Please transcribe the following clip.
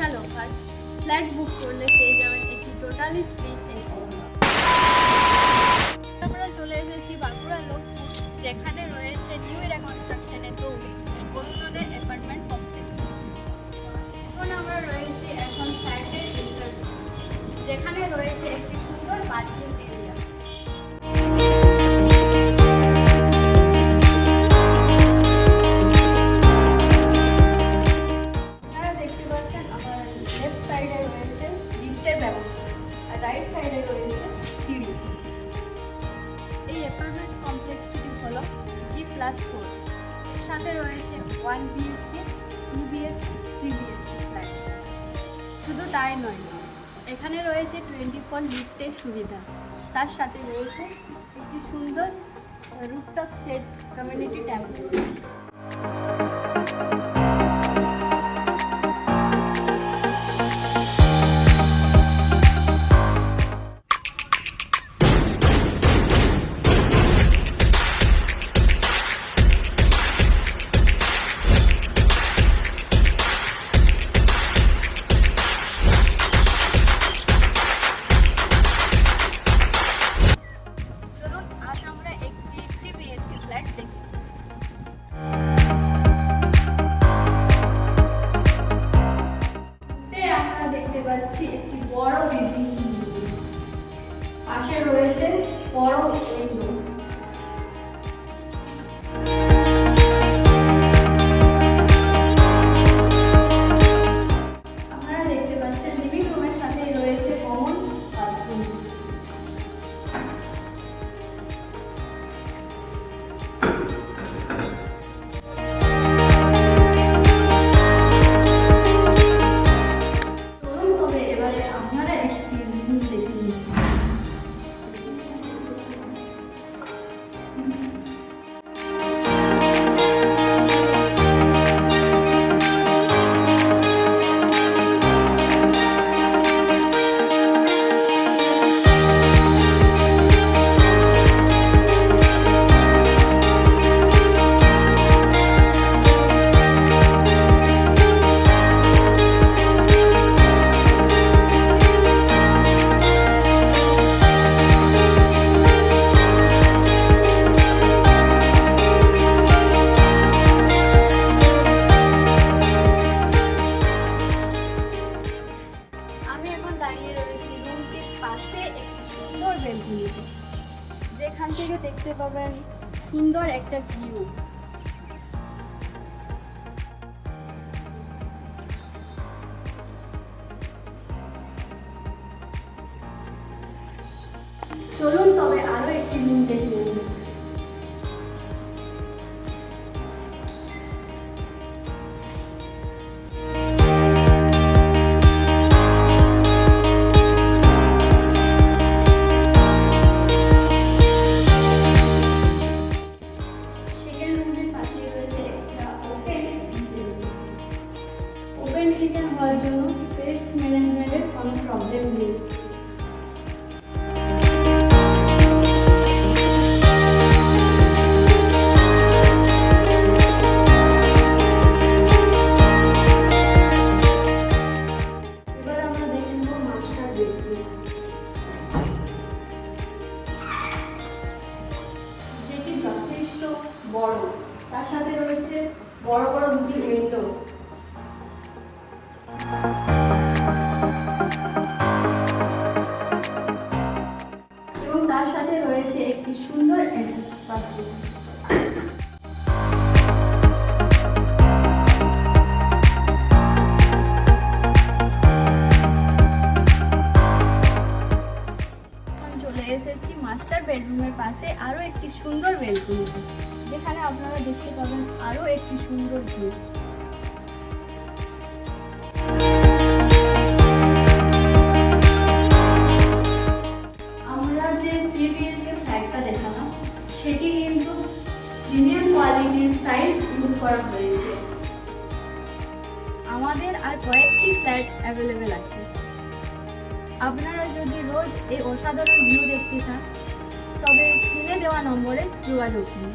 বিশাল offer flat বুক করলে পেয়ে যাবেন একটি টোটালি ফ্রি এসি আমরা চলে এসেছি বাঁকুড়া লোকপুর যেখানে রয়েছে নিউ এরা কনস্ট্রাকশনের তো বন্ধুদের অ্যাপার্টমেন্ট কমপ্লেক্স এখন আমরা রয়েছি এখন ফ্ল্যাটের যেখানে রয়েছে একটি সুন্দর পার্কিং অ্যাপার্টমেন্ট কমপ্লেক্সটি হল জি প্লাস ফোর এর সাথে রয়েছে one BHK two BHK three BHK flat শুধু তাই নয়, এখানে রয়েছে টোয়েন্টি ফোর লিফটের সুবিধা। তার সাথে রয়েছে একটি সুন্দর রুপটপ সেট কমিউনিটি ট্যাঙ্ক একটি বড় লিভিং পাশে রয়েছে বড় উইন্ডো পাশে একটি সুন্দর ব্যালকনি যেখান থেকে দেখতে পাবেন সুন্দর একটা ভিউ। চলুন রয়েছে বড় বড় দুটি উইন্ডো চলে এসেছি মাস্টার বেডরুমের পাশে আরও একটি সুন্দর বেলকনিতে যেখানে আপনারা দেখতে পাবেন আরও একটি সুন্দর ভিউ আমরা যে থ্রি বিএসকে ফ্ল্যাটটা দেখালাম সেটি কিন্তু প্রিমিয়াম কোয়ালিটির ইউজ করা হয়েছে। আমাদের আর কয়েকটি ফ্ল্যাট অ্যাভেলেবেল আছে। আপনারা যদি রোজ এই অসাধারণ ভিউ দেখতে চান তবে স্ক্রিনে দেওয়া নম্বরে যোগাযোগ করুন।